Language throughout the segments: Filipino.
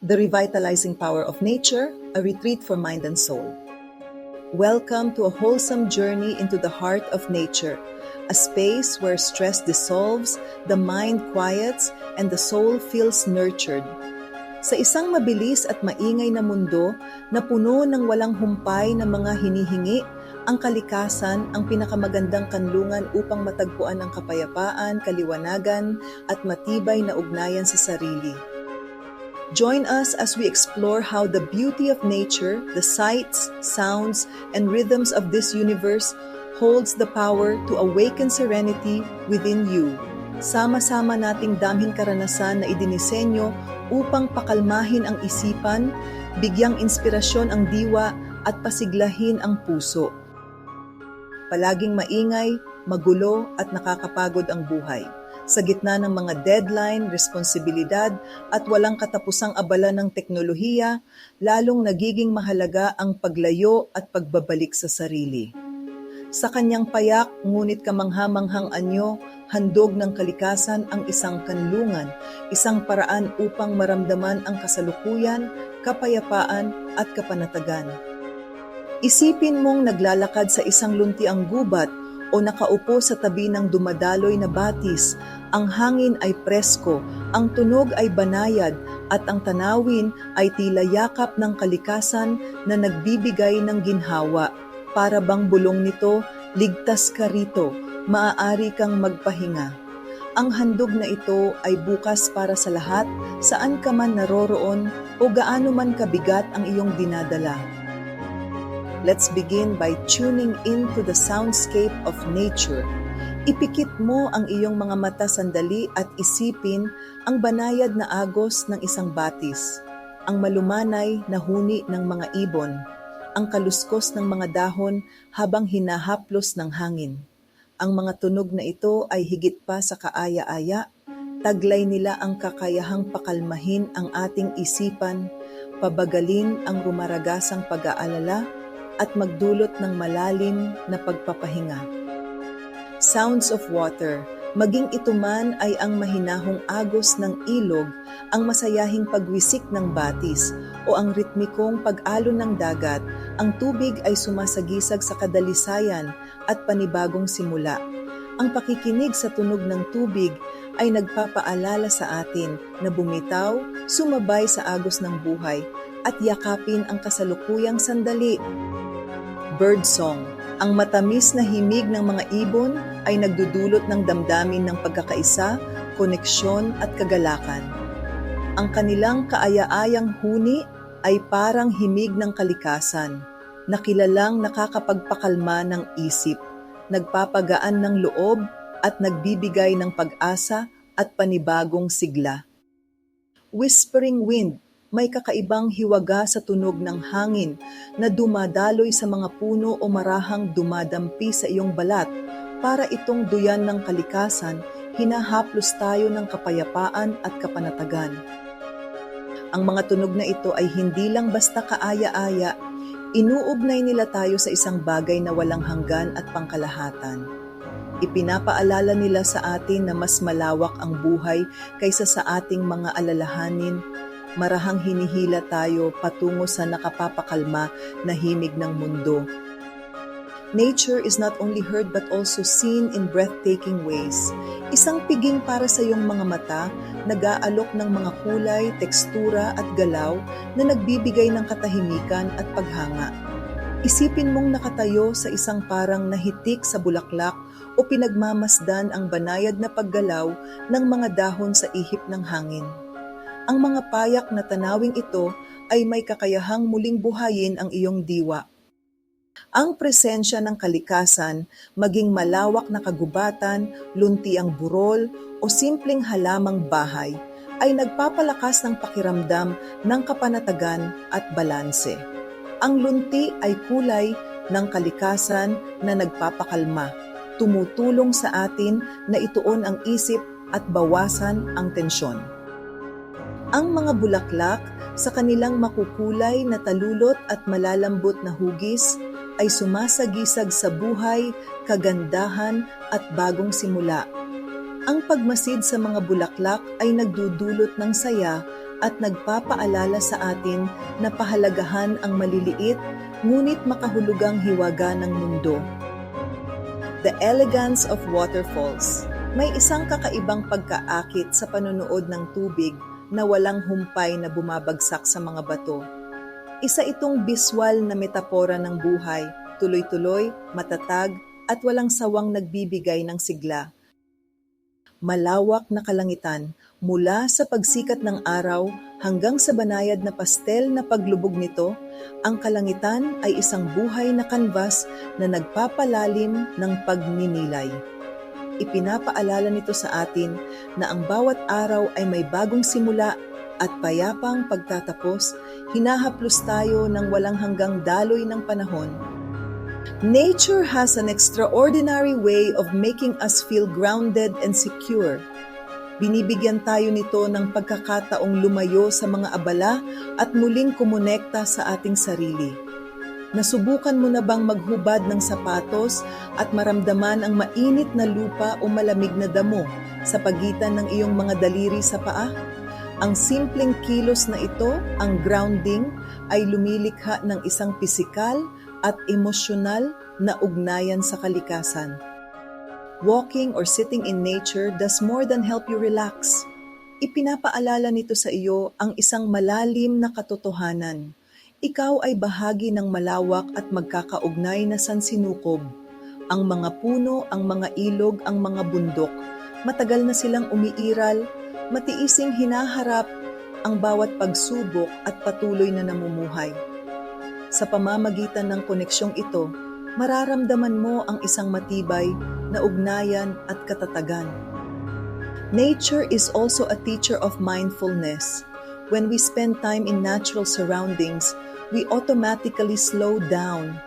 The Revitalizing Power of Nature, a retreat for mind and soul. Welcome to a wholesome journey into the heart of nature, a space where stress dissolves, the mind quiets, and the soul feels nurtured. Sa isang mabilis at maingay na mundo na puno ng walang humpay na mga hinihingi, ang kalikasan ang pinakamagandang kanlungan upang matagpuan ang kapayapaan, kaliwanagan, at matibay na ugnayan sa sarili. Join us as we explore how the beauty of nature, the sights, sounds, and rhythms of this universe holds the power to awaken serenity within you. Sama-sama nating damhin karanasan na idinisenyo upang pakalmahin ang isipan, bigyang inspirasyon ang diwa at pasiglahin ang puso. Palaging maingay, magulo at nakakapagod ang buhay sa gitna ng mga deadline, responsibilidad at walang katapusang abala ng teknolohiya, lalong nagiging mahalaga ang paglayo at pagbabalik sa sarili. Sa kanyang payak, ngunit kamanghamanghang anyo, handog ng kalikasan ang isang kanlungan, isang paraan upang maramdaman ang kasalukuyan, kapayapaan at kapanatagan. Isipin mong naglalakad sa isang luntiang gubat o nakaupo sa tabi ng dumadaloy na batis, ang hangin ay presko, ang tunog ay banayad, at ang tanawin ay tila yakap ng kalikasan na nagbibigay ng ginhawa. Para bang bulong nito, ligtas ka rito, maaari kang magpahinga. Ang handog na ito ay bukas para sa lahat, saan ka man naroroon o gaano man kabigat ang iyong dinadala. Let's begin by tuning into the soundscape of nature. Ipikit mo ang iyong mga mata sandali at isipin ang banayad na agos ng isang batis, ang malumanay na huni ng mga ibon, ang kaluskos ng mga dahon habang hinahaplos ng hangin. Ang mga tunog na ito ay higit pa sa kaaya-aya, taglay nila ang kakayahang pakalmahin ang ating isipan, pabagalin ang rumaragasang pag-aalala, at magdulot ng malalim na pagpapahinga. Sounds of water, maging ito man ay ang mahinahong agos ng ilog, ang masayahing pagwisik ng batis, o ang ritmikong pag-alon ng dagat, ang tubig ay sumasagisag sa kadalisayan at panibagong simula. Ang pakikinig sa tunog ng tubig ay nagpapaalala sa atin na bumitaw, sumabay sa agos ng buhay, at yakapin ang kasalukuyang sandali bird song. Ang matamis na himig ng mga ibon ay nagdudulot ng damdamin ng pagkakaisa, koneksyon at kagalakan. Ang kanilang kaaya-ayang huni ay parang himig ng kalikasan, na kilalang nakakapagpakalma ng isip, nagpapagaan ng loob at nagbibigay ng pag-asa at panibagong sigla. Whispering Wind may kakaibang hiwaga sa tunog ng hangin na dumadaloy sa mga puno o marahang dumadampi sa iyong balat para itong duyan ng kalikasan, hinahaplos tayo ng kapayapaan at kapanatagan. Ang mga tunog na ito ay hindi lang basta kaaya-aya, inuugnay nila tayo sa isang bagay na walang hanggan at pangkalahatan. Ipinapaalala nila sa atin na mas malawak ang buhay kaysa sa ating mga alalahanin, marahang hinihila tayo patungo sa nakapapakalma na himig ng mundo. Nature is not only heard but also seen in breathtaking ways. Isang piging para sa iyong mga mata, nag-aalok ng mga kulay, tekstura at galaw na nagbibigay ng katahimikan at paghanga. Isipin mong nakatayo sa isang parang nahitik sa bulaklak o pinagmamasdan ang banayad na paggalaw ng mga dahon sa ihip ng hangin. Ang mga payak na tanawing ito ay may kakayahang muling buhayin ang iyong diwa. Ang presensya ng kalikasan, maging malawak na kagubatan, lunti ang burol, o simpleng halamang bahay, ay nagpapalakas ng pakiramdam ng kapanatagan at balanse. Ang lunti ay kulay ng kalikasan na nagpapakalma, tumutulong sa atin na ituon ang isip at bawasan ang tensyon. Ang mga bulaklak sa kanilang makukulay na talulot at malalambot na hugis ay sumasagisag sa buhay, kagandahan at bagong simula. Ang pagmasid sa mga bulaklak ay nagdudulot ng saya at nagpapaalala sa atin na pahalagahan ang maliliit ngunit makahulugang hiwaga ng mundo. The Elegance of Waterfalls May isang kakaibang pagkaakit sa panonood ng tubig na walang humpay na bumabagsak sa mga bato. Isa itong biswal na metapora ng buhay, tuloy-tuloy, matatag, at walang sawang nagbibigay ng sigla. Malawak na kalangitan mula sa pagsikat ng araw hanggang sa banayad na pastel na paglubog nito, ang kalangitan ay isang buhay na kanvas na nagpapalalim ng pagninilay. Ipinapaalala nito sa atin na ang bawat araw ay may bagong simula at payapang pagtatapos, hinahaplos tayo ng walang hanggang daloy ng panahon Nature has an extraordinary way of making us feel grounded and secure. Binibigyan tayo nito ng pagkakataong lumayo sa mga abala at muling kumonekta sa ating sarili. Nasubukan mo na bang maghubad ng sapatos at maramdaman ang mainit na lupa o malamig na damo sa pagitan ng iyong mga daliri sa paa? Ang simpleng kilos na ito, ang grounding, ay lumilikha ng isang pisikal at emosyonal na ugnayan sa kalikasan. Walking or sitting in nature does more than help you relax. Ipinapaalala nito sa iyo ang isang malalim na katotohanan. Ikaw ay bahagi ng malawak at magkakaugnay na sansinukob. Ang mga puno, ang mga ilog, ang mga bundok, matagal na silang umiiral, matiising hinaharap ang bawat pagsubok at patuloy na namumuhay. Sa pamamagitan ng koneksyong ito, mararamdaman mo ang isang matibay na ugnayan at katatagan. Nature is also a teacher of mindfulness. When we spend time in natural surroundings, we automatically slow down.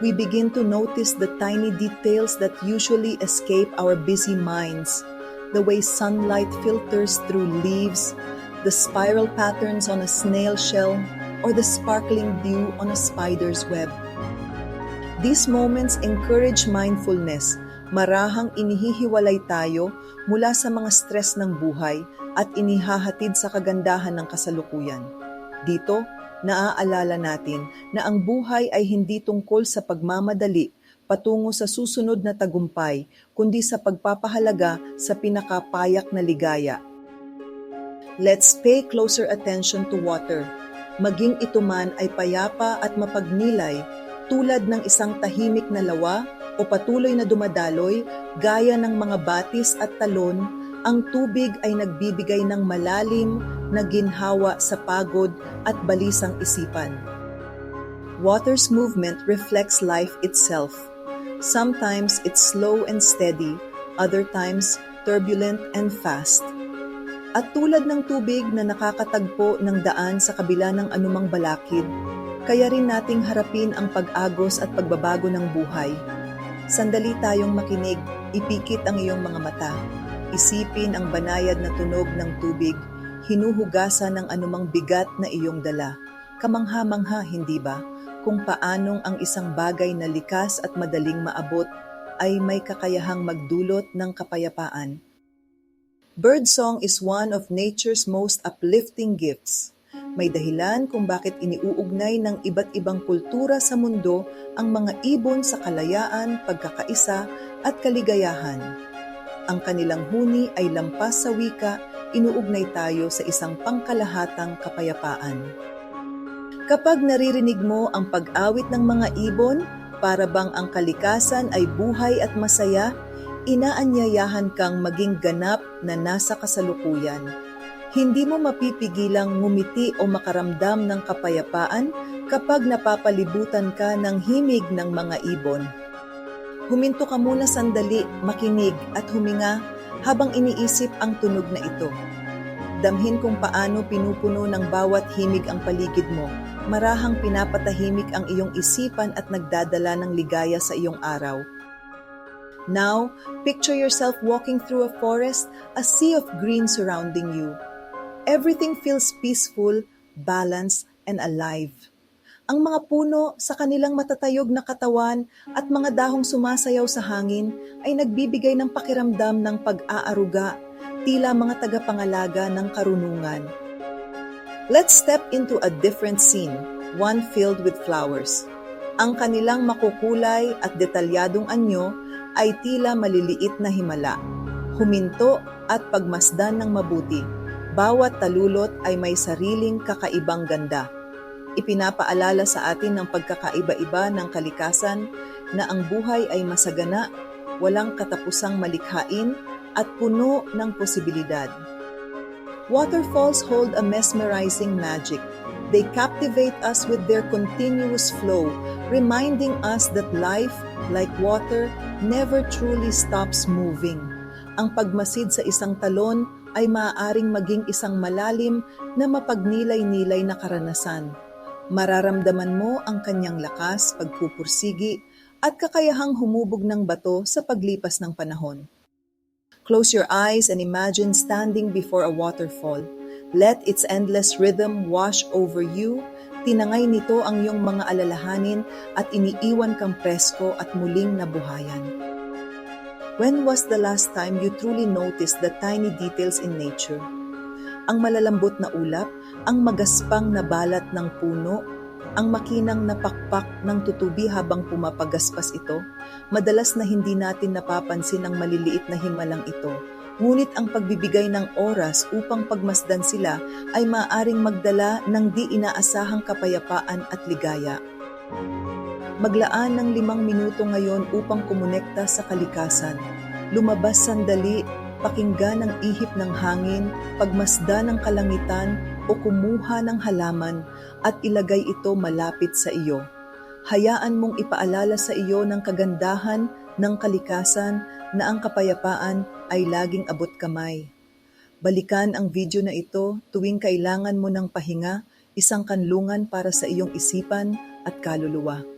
We begin to notice the tiny details that usually escape our busy minds. The way sunlight filters through leaves, the spiral patterns on a snail shell, or the sparkling dew on a spider's web. These moments encourage mindfulness, marahang inihihiwalay tayo mula sa mga stress ng buhay at inihahatid sa kagandahan ng kasalukuyan. Dito, naaalala natin na ang buhay ay hindi tungkol sa pagmamadali patungo sa susunod na tagumpay, kundi sa pagpapahalaga sa pinakapayak na ligaya. Let's pay closer attention to water maging ito man ay payapa at mapagnilay tulad ng isang tahimik na lawa o patuloy na dumadaloy gaya ng mga batis at talon, ang tubig ay nagbibigay ng malalim na ginhawa sa pagod at balisang isipan. Water's movement reflects life itself. Sometimes it's slow and steady, other times turbulent and fast. At tulad ng tubig na nakakatagpo ng daan sa kabila ng anumang balakid, kaya rin nating harapin ang pag-agos at pagbabago ng buhay. Sandali tayong makinig, ipikit ang iyong mga mata. Isipin ang banayad na tunog ng tubig, hinuhugasan ng anumang bigat na iyong dala. Kamangha-mangha, hindi ba? Kung paanong ang isang bagay na likas at madaling maabot ay may kakayahang magdulot ng kapayapaan Birdsong is one of nature's most uplifting gifts. May dahilan kung bakit iniuugnay ng iba't ibang kultura sa mundo ang mga ibon sa kalayaan, pagkakaisa at kaligayahan. Ang kanilang huni ay lampas sa wika, inuugnay tayo sa isang pangkalahatang kapayapaan. Kapag naririnig mo ang pag-awit ng mga ibon, para bang ang kalikasan ay buhay at masaya, inaanyayahan kang maging ganap na nasa kasalukuyan. Hindi mo mapipigilang ngumiti o makaramdam ng kapayapaan kapag napapalibutan ka ng himig ng mga ibon. Huminto ka muna sandali, makinig at huminga habang iniisip ang tunog na ito. Damhin kung paano pinupuno ng bawat himig ang paligid mo. Marahang pinapatahimik ang iyong isipan at nagdadala ng ligaya sa iyong araw. Now, picture yourself walking through a forest, a sea of green surrounding you. Everything feels peaceful, balanced, and alive. Ang mga puno sa kanilang matatayog na katawan at mga dahong sumasayaw sa hangin ay nagbibigay ng pakiramdam ng pag-aaruga, tila mga tagapangalaga ng karunungan. Let's step into a different scene, one filled with flowers. Ang kanilang makukulay at detalyadong anyo ay tila maliliit na himala. Huminto at pagmasdan ng mabuti. Bawat talulot ay may sariling kakaibang ganda. Ipinapaalala sa atin ng pagkakaiba-iba ng kalikasan na ang buhay ay masagana, walang katapusang malikhain at puno ng posibilidad. Waterfalls hold a mesmerizing magic. They captivate us with their continuous flow, reminding us that life, like water, never truly stops moving. Ang pagmasid sa isang talon ay maaaring maging isang malalim na mapagnilay-nilay na karanasan. Mararamdaman mo ang kanyang lakas, pagpupursigi, at kakayahang humubog ng bato sa paglipas ng panahon. Close your eyes and imagine standing before a waterfall. Let its endless rhythm wash over you. Tinangay nito ang iyong mga alalahanin at iniiwan kang presko at muling nabuhayan. When was the last time you truly noticed the tiny details in nature? Ang malalambot na ulap, ang magaspang na balat ng puno, ang makinang napakpak ng tutubi habang pumapagaspas ito, madalas na hindi natin napapansin ang maliliit na himalang ito. Ngunit ang pagbibigay ng oras upang pagmasdan sila ay maaring magdala ng di inaasahang kapayapaan at ligaya. Maglaan ng limang minuto ngayon upang kumonekta sa kalikasan. Lumabas sandali, pakinggan ang ihip ng hangin, pagmasda ng kalangitan o kumuha ng halaman at ilagay ito malapit sa iyo. Hayaan mong ipaalala sa iyo ng kagandahan ng kalikasan na ang kapayapaan ay laging abot kamay. Balikan ang video na ito tuwing kailangan mo ng pahinga, isang kanlungan para sa iyong isipan at kaluluwa.